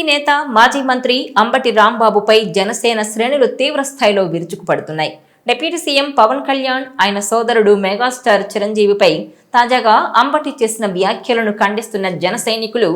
TDP నేత మాజీ మంత్రి అంబటి రాంబాబుపై జనసేన శ్రేణులు తీవ్ర స్థాయిలో విరుచుకుపడుతున్నాయి. డిప్యూటీ సీఎం పవన్ కళ్యాణ్ ఆయన సోదరుడు మెగాస్టార్ చిరంజీవిపై తాజాగా అంబటి చేసిన వ్యాఖ్యలను ఖండిస్తున్న జన సైనికులు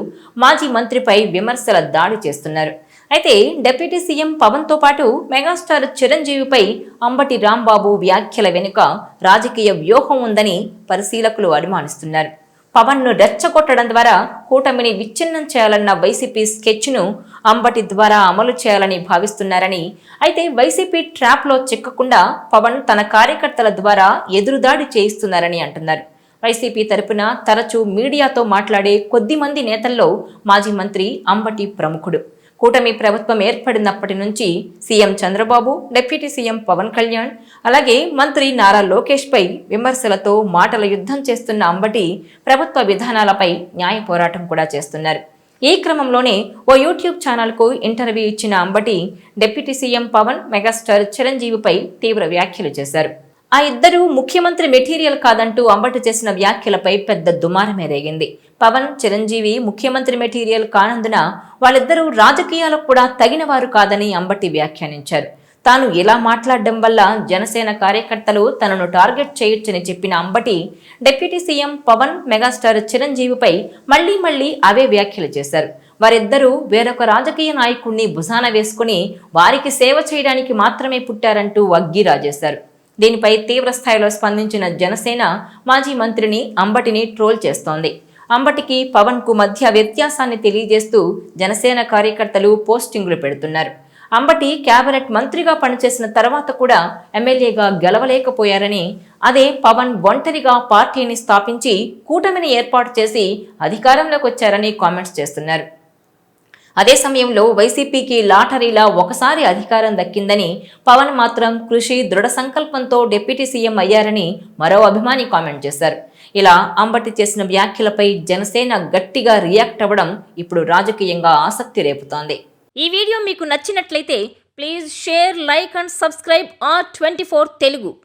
మాజీ మంత్రిపై విమర్శల దాడి చేస్తున్నారు. అయితే డిప్యూటీ సీఎం పవన్తో పాటు మెగాస్టార్ చిరంజీవిపై అంబటి రాంబాబు వ్యాఖ్యల వెనుక రాజకీయ వ్యూహం ఉందని పరిశీలకులు అనుమానిస్తున్నారు పవన్ను రెచ్చగొట్టడం ద్వారా కూటమిని విచ్ఛిన్నం చేయాలన్న వైసీపీ స్కెచ్ను అంబటి ద్వారా అమలు చేయాలని భావిస్తున్నారని. అయితే వైసీపీ ట్రాప్లో చిక్కకుండా పవన్ తన కార్యకర్తల ద్వారా ఎదురుదాడి చేయిస్తున్నారని అంటున్నారు. వైసీపీ తరపున తరచూ మీడియాతో మాట్లాడే కొద్ది మంది నేతల్లో మాజీ మంత్రి అంబటి ప్రముఖుడు. కూటమి ప్రభుత్వం ఏర్పడినప్పటి నుంచి CM Chandrababu deputy CM Pawan Kalyan అలాగే మంత్రి నారా లోకేష్ పై విమర్శలతో మాటల యుద్ధం చేస్తున్న అంబటి ప్రభుత్వ విధానాలపై న్యాయ పోరాటం కూడా చేస్తున్నారు. ఈ క్రమంలోనే ఓ యూట్యూబ్ ఛానల్కు ఇంటర్వ్యూ ఇచ్చిన Ambati deputy CM Pawan megastar చిరంజీవిపై తీవ్ర వ్యాఖ్యలు చేశారు. ఆ ఇద్దరు ముఖ్యమంత్రి మెటీరియల్ కాదంటూ అంబటి చేసిన వ్యాఖ్యలపై పెద్ద దుమారమే రేగింది. పవన్ చిరంజీవి ముఖ్యమంత్రి మెటీరియల్ కానందున వాళ్ళిద్దరూ రాజకీయాలకు కూడా తగినవారు కాదని అంబటి వ్యాఖ్యానించారు. తాను ఇలా మాట్లాడడం వల్ల జనసేన కార్యకర్తలు తనను టార్గెట్ చేయొచ్చని చెప్పిన Ambati deputy CM Pawan megastar చిరంజీవిపై మళ్ళీ మళ్ళీ అవే వ్యాఖ్యలు చేశారు. వారిద్దరూ వేరొక రాజకీయ నాయకుణ్ణి భుజాన వేసుకుని వారికి సేవ చేయడానికి మాత్రమే పుట్టారంటూ వగ్గిరాజేశారు దీనిపై తీవ్రస్థాయిలో స్పందించిన జనసేన మాజీ మంత్రిని అంబటిని ట్రోల్ చేస్తోంది. అంబటికి పవన్కు మధ్య వ్యత్యాసాన్ని తెలియజేస్తూ జనసేన కార్యకర్తలు పోస్టింగులు పెడుతున్నారు. అంబటి కేబినెట్ మంత్రిగా పనిచేసిన తర్వాత కూడా ఎమ్మెల్యేగా గెలవలేకపోయారని అదే పవన్ ఒంటరిగా పార్టీని స్థాపించి కూటమిని ఏర్పాటు చేసి అధికారంలోకి వచ్చారని కామెంట్స్ చేస్తున్నారు. అదే సమయంలో వైసీపీకి లాటరీలా ఒకసారి అధికారం దక్కిందని పవన్ మాత్రం కృషి దృఢ సంకల్పంతో డిప్యూటీ సీఎం అయ్యారని మరో అభిమాని కామెంట్ చేశారు. ఇలా అంబటి చేసిన వ్యాఖ్యలపై జనసేన గట్టిగా రియాక్ట్ అవ్వడం ఇప్పుడు రాజకీయంగా ఆసక్తి రేపుతోంది. ఈ వీడియో మీకు నచ్చినట్లయితే please share like and subscribe R twenty Telugu.